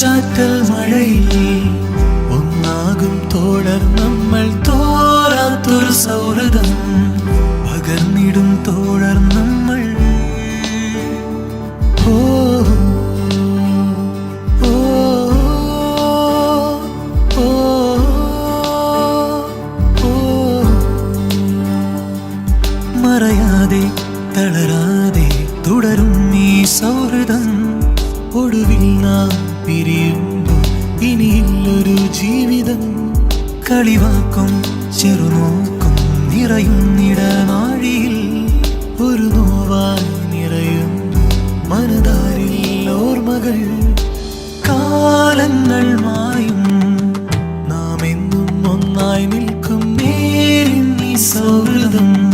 ചാറ്റൽ മഴയിൽ ഒന്നാകും തോഴർ നമ്മൾ തോരാത്തൊരു സൗഹൃദം. പകർന്നിടും തോഴർ നമ്മൾ. ഓ. മറയാതെ തളരാതെ തുടരും ഈ സൗഹൃദം. ഒടുവിൽ നാം പിരിയുമ്പോൾ ഇനിയില്ലൊരു ജീവിതം കളിവാക്കും ചെറുനോക്കും നിറയുന്നിടനാഴിയിൽ ഒരു നോവായി നിറയുന്നു. മനതാരിൽ ഓർമ്മകൾ കാലങ്ങൾ മായും. നാം എന്നും ഒന്നായി നിൽക്കും നേരിൽ സൗഹൃദം.